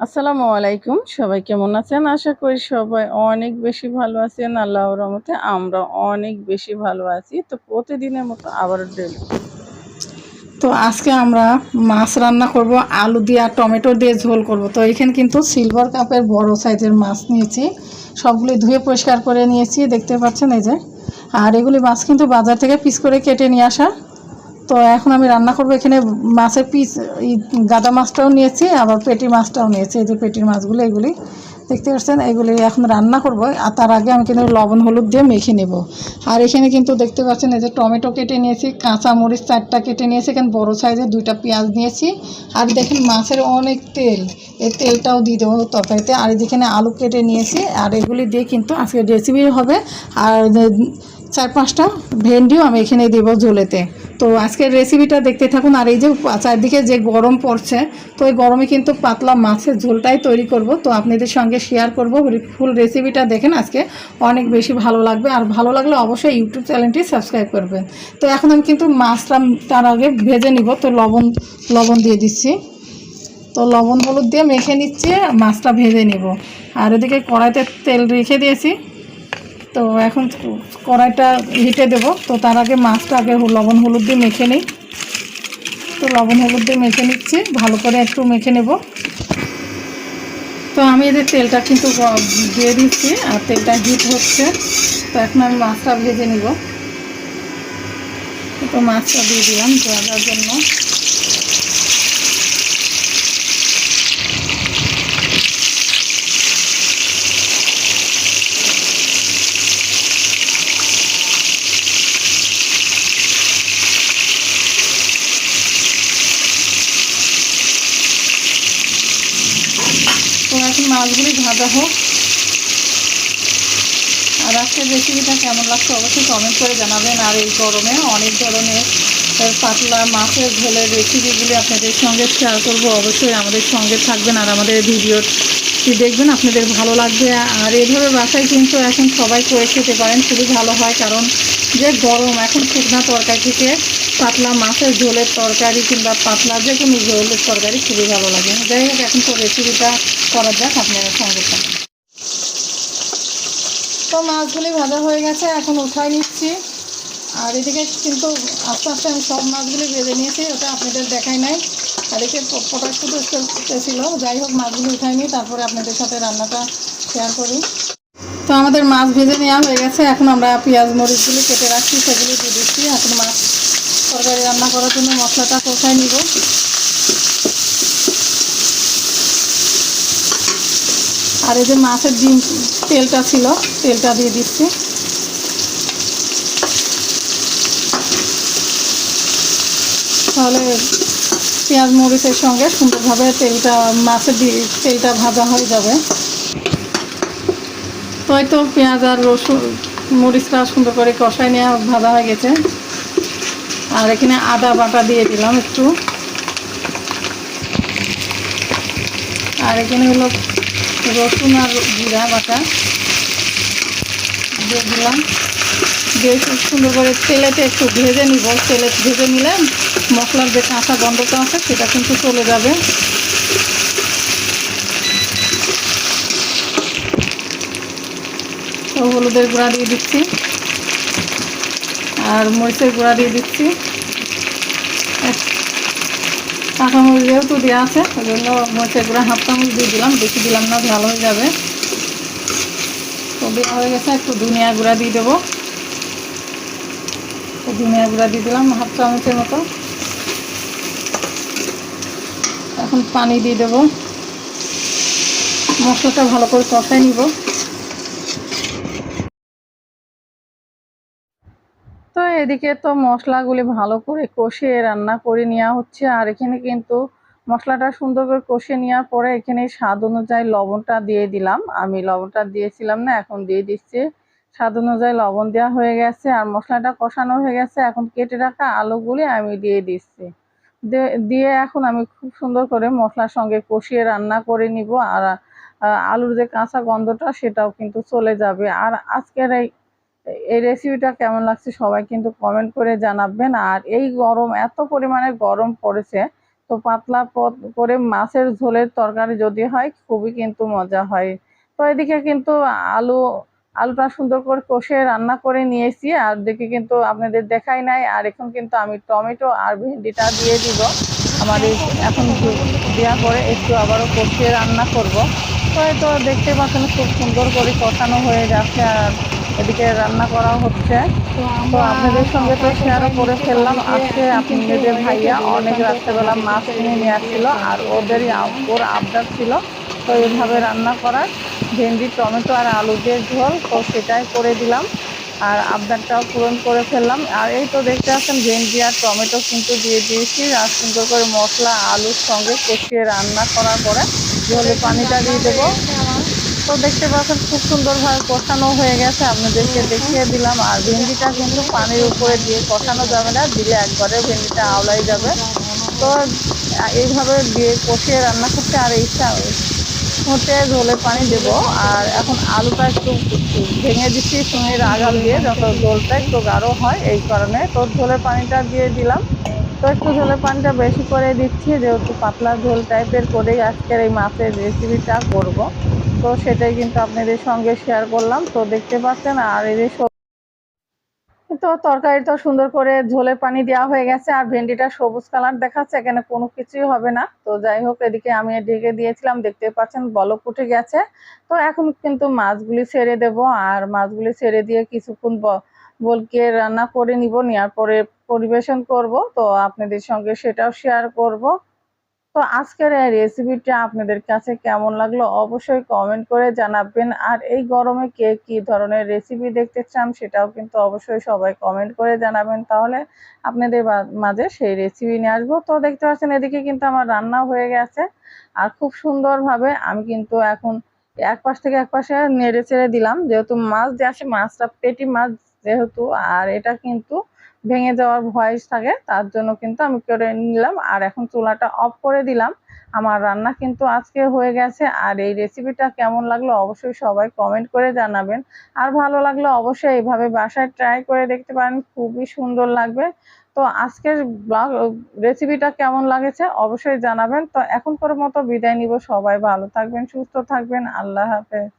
আসসালামু আলাইকুম। সবাই কেমন আছেন? আশা করি সবাই অনেক বেশি ভালো আছেন। আল্লাহ রহমতে আমরা অনেক বেশি ভালো আছি। তো প্রতিদিনের মতো আবার ডেলি তো আজকে আমরা মাছ রান্না করব, আলু দিয়ে আর টমেটো দিয়ে ঝোল করব। তো এখানে কিন্তু সিলভার কাপের বড় সাইজের মাছ নিয়েছি। সবগুলি ধুয়ে পরিষ্কার করে নিয়েছি। দেখতে পাচ্ছেন এই যে। আর এগুলি মাছ কিন্তু বাজার থেকে পিস করে কেটে নিয়ে আসা। তো এখন আমি রান্না করব এখানে মাছের পিস গাদা মাছটাও নিয়েছি, আবার পেটি মাছটাও নিয়েছি, এই যে পেটির মাছগুলো, এগুলি। দেখতে পাচ্ছেন? এগুলি এখন রান্না করব, আর তার আগে আমি কিন্তু লবণ হলুদ দিয়ে মেখে নেব। আর এখানে কিন্তু দেখতে পাচ্ছেন, এই যে টমেটো কেটে নিয়েছি কাঁচা মরিচ চারটা কেটে নিয়েছি, এখানে বড়ো সাইজের দুইটা পেঁয়াজ নিয়েছি। আর দেখেন মাছের অনেক তেল, এই তেলটাও দিয়ে দেবো তরকারিতে। আর যেখানে আলু কেটে নিয়েছি, আর এগুলি দিয়ে কিন্তু আজকে রেসিপি হবে। আর চার পাঁচটা ভেন্ডিও আমি এখানে দেবো ঝোলেতে। তো আজকের রেসিপিটা দেখতে থাকুন। আর এই যে চারদিকে যে গরম পড়ছে, তো এই গরমে কিন্তু পাতলা মাছের ঝোলটাই তৈরি করব। তো আপনাদের সঙ্গে শেয়ার করব। ফুল রেসিপিটা দেখেন আজকে অনেক বেশি ভালো লাগবে। আর ভালো লাগলে অবশ্যই ইউটিউব চ্যানেলটি সাবস্ক্রাইব করবেন। তো এখন আমি কিন্তু মাছটা তার আগে ভেজে নিব। তো লবণ লবণ দিয়ে দিচ্ছি। তো লবণ হলুদ দিয়ে মেখে নিচ্ছি। মাছটা ভেজে নিব। আর এদিকে কড়াইতে তেল রেখে দিয়েছি। তো এখন কড়াইটা হিটে দেব। তো তার আগে মাছটা আগে লবণ হলুদ দিয়ে মেখে নিই। তো লবণ হলুদ দিয়ে মেখে নিচ্ছি। ভালো করে একটু মেখে নেব। তো আমি এদের তেলটা কিন্তু দিয়ে দিচ্ছি আর তেলটা হিট হচ্ছে। তো এখন আমি মাছটা ভেজে নেব। তো মাছটা দিয়ে দিলাম ভাজার জন্য তো এখন মাছগুলি ভাজা হোক। আর আজকের রেসিপিটা কেমন লাগছে অবশ্যই কমেন্ট করে জানাবেন। আর এই গরমে অনেক ধরনের পাতলা মাছের ঝোলের রেসিপিগুলি আপনাদের সঙ্গে শেয়ার করব। অবশ্যই আমাদের সঙ্গে থাকবেন আর আমাদের ভিডিওটি দেখবেন, আপনাদের ভালো লাগবে। আর এইভাবে বাসায় কিন্তু এখন সবাই করে খেতে পারেন, খুবই ভালো হয়। কারণ যে গরম এখন শুকনা তরকারি থেকে পাতলা মাছের ঝোলের তরকারি কিংবা পাতলা যে কোনো ঝোলের তরকারি খুবই ভালো লাগে। যাই হোক, এখন তো রেসিপিটা করা যাক, আপনারা সঙ্গে থাকুন। তো মাছগুলি ভাজা হয়ে গেছে, এখন উঠাই নিচ্ছি। আর এদিকে কিন্তু আস্তে আস্তে আমি সব মাছগুলি ভেজে নিয়েছি, ওটা আপনাদের দেখাই নাই। আর এদিকে পটাশ ফুটো ছিল যাই হোক, মাছগুলি উঠাই নিই, তারপরে আপনাদের সাথে রান্নাটা শেয়ার করি। তো আমাদের মাছ ভেজে নেওয়া হয়ে গেছে, এখন আমরা পেঁয়াজ মরিচগুলি কেটে রাখছি, সেগুলি দিয়ে দিচ্ছি। এখন মাছ তরকারি রান্না করার জন্য মশলাটা কোথায় নিব। আর এই যে মাছের ডিম, তেলটা ছিল, তেলটা দিয়ে দিচ্ছি। তাহলে পেঁয়াজ মরিচের সঙ্গে সুন্দরভাবে তেলটা, মাছের তেলটা ভাজা হয়ে যাবে। তো হয়তো পেঁয়াজ আর রসুন, মরিচটা সুন্দর করে কষায় নেওয়া ভাজা হয়ে গেছে। আর এখানে আদা বাটা দিয়ে দিলাম একটু। আর এখানে হলো রসুন আর জিরা বাটা দিয়ে দিলাম। সুন্দর করে তেলেতে একটু ভেজে নিব। তেলে ভেজে নিলে মশলার যে কাঁচা গন্ধটা আছে, সেটা কিন্তু চলে যাবে। হলুদের গুঁড়া দিয়ে দিচ্ছি। আর মরিচের গুঁড়া দিয়ে দিচ্ছি। কাঁচামরিচ যেহেতু দেওয়া আছে ওই জন্য মরিচের গুঁড়া হাফ চামচ দিয়ে দিলাম, বেশি দিলাম না ভালো হয়ে যাবে। তো দেওয়া হয়ে গেছে, একটু ধনিয়া গুঁড়া দিয়ে দেবো। ধনিয়া গুঁড়া দিয়ে দিলাম হাফ চামচের মতো। এখন পানি দিয়ে দেবো। মশলাটা ভালো করে কষাই নিব। তো এদিকে তো মশলাগুলি ভালো করে কষিয়ে রান্না করে নেওয়া হচ্ছে, আর এখানে কিন্তু মশলাটা সুন্দর করে কষিয়ে নেওয়ার পরে এখানে স্বাদ অনুযায়ী লবণটা দিয়ে দিলাম। আমি লবণটা দিয়েছিলাম না, এখন দিয়ে দিচ্ছি। স্বাদ অনুযায়ী লবণ দেওয়া হয়ে গেছে, আর মশলাটা কষানো হয়ে গেছে। এখন কেটে রাখা আলুগুলি আমি দিয়ে দিচ্ছি। দিয়ে এখন আমি খুব সুন্দর করে মশলার সঙ্গে কষিয়ে রান্না করে নিব, আর আলুর যে কাঁচা গন্ধটা সেটাও কিন্তু চলে যাবে। আর আজকের এই এই রেসিপিটা কেমন লাগছে সবাই কিন্তু কমেন্ট করে জানাবেন। আর এই গরম, এত পরিমাণে গরম পড়েছে, তো পাতলা করে মাছের ঝোলের তরকারি যদি হয়, খুবই কিন্তু মজা হয়। তো এদিকে কিন্তু আলু, আলুটা সুন্দর করে কষে রান্না করে নিয়েছি, আর দিকে কিন্তু আপনাদের দেখাই নাই। আর এখন কিন্তু আমি টমেটো আর ভেন্ডিটা দিয়ে দিব। আমার এখন দেওয়ার পরে একটু আবারও কষিয়ে রান্না করব। তো এই তো দেখতে পাচ্ছেন খুব সুন্দর করে কষানো হয়ে যাচ্ছে, আর এদিকে রান্না করা হচ্ছে। তো আপনাদের সঙ্গে তো শেয়ারও করে ফেললাম। আজকে আপনাদের ভাইয়া অনেক রাত্রেবেলা মাছ কিনে নিয়ে আসছিল আর ওদেরই ওর আবদার ছিল তো এইভাবে রান্না করার। ভেন্ডি টমেটো আর আলু দিয়ে ঝোল, তো সেটাই করে দিলাম। আর আবদারটাও পূরণ করে ফেললাম। আর এই তো দেখতে পাচ্ছেন, ভেন্ডি আর টমেটো কিন্তু দিয়ে দিয়েছি। আর সুন্দর করে মশলা, আলুর সঙ্গে কষিয়ে রান্না করার পরে ঝোলে পানিটা দিয়ে দেবো। তো দেখতে পাচ্ছেন, খুব সুন্দরভাবে কষানো হয়ে গেছে। আপনাদেরকে দেখিয়ে দিলাম। আর ভেন্ডিটা কিন্তু পানির উপরে দিয়ে কষানো যাবে না। দিলে একবারে ভেন্ডিটা আওলাই যাবে। তো এইভাবে দিয়ে কষিয়ে রান্না করতে আর ইচ্ছা হতে ঝোলে পানি দেব। আর এখন আলুটা একটু ভেঙে দিচ্ছি, সুমির আগাল দিয়ে যত ঝোলটা একটু গাঢ় হয় এই কারণে। তো ঝোলের পানিটা দিয়ে দিলাম। তো একটু ঝোলের পানিটা বেশি করে দিচ্ছি, যেহেতু পাতলা ঝোল টাইপের করেই আজকের এই মাছের রেসিপিটা করব। তো সেটাই কিন্তু আপনাদের সঙ্গে শেয়ার করলাম। তো দেখতে পাচ্ছেন, আর এই যে সব- তো সুন্দর করে ঝোলের পানি দেওয়া হয়ে গেছে, আর ভেন্ডিটা সবুজ কালার দেখাচ্ছে, এখানে কোনো কিছুই হবে না। তো যাই হোক, এদিকে আমি ঢেকে দিয়েছিলাম, দেখতে পাচ্ছেন বলক উঠে গেছে। তো এখন কিন্তু মাছগুলি ছেড়ে দেব, আর মাছগুলি ছেড়ে দিয়ে কিছুক্ষণ বলকে রান্না করে নিব, নেওয়ার পরে পরিবেশন করব। তো আপনাদের সঙ্গে সেটাও শেয়ার করব। তো আজকের এই রেসিপিটা আপনাদের কাছে কেমন লাগল অবশ্যই কমেন্ট করে জানাবেন। আর এই গরমে কে কি ধরনের রেসিপি দেখতে চান সেটাও কিন্তু অবশ্যই সবাই কমেন্ট করে জানাবেন। তাহলে আপনাদের মাঝে সেই রেসিপি নিয়ে আসব। তো দেখতে পাচ্ছেন এদিকে কিন্তু আমার রান্না হয়ে গেছে। আর খুব সুন্দরভাবে আমি কিন্তু এখন এক পাশ থেকে এক পাশে নেড়ে চেড়ে দিলাম। যেহেতু মাছ দিয়ে আসে, মাছটা পেটি মাছ যেহেতু, আর এটা কিন্তু ভেঙে যাওয়ার ভয়েস থাকে, তার জন্য কিন্তু আমি করে নিলাম। আর এখন চুলাটা অফ করে দিলাম। আমার রান্না কিন্তু আজকে হয়ে গেছে। আর এই রেসিপিটা কেমন লাগল অবশ্যই সবাই কমেন্ট করে জানাবেন। আর ভালো লাগলে অবশ্যই এইভাবে বাসায় ট্রাই করে দেখতে পারেন। খুবই সুন্দর লাগবে। তো আজকের রেসিপিটা কেমন লাগেছে অবশ্যই জানাবেন। তো এখন পর মতো বিদায় নিব। সবাই ভালো থাকবেন, সুস্থ থাকবেন। আল্লাহ হাফেজ।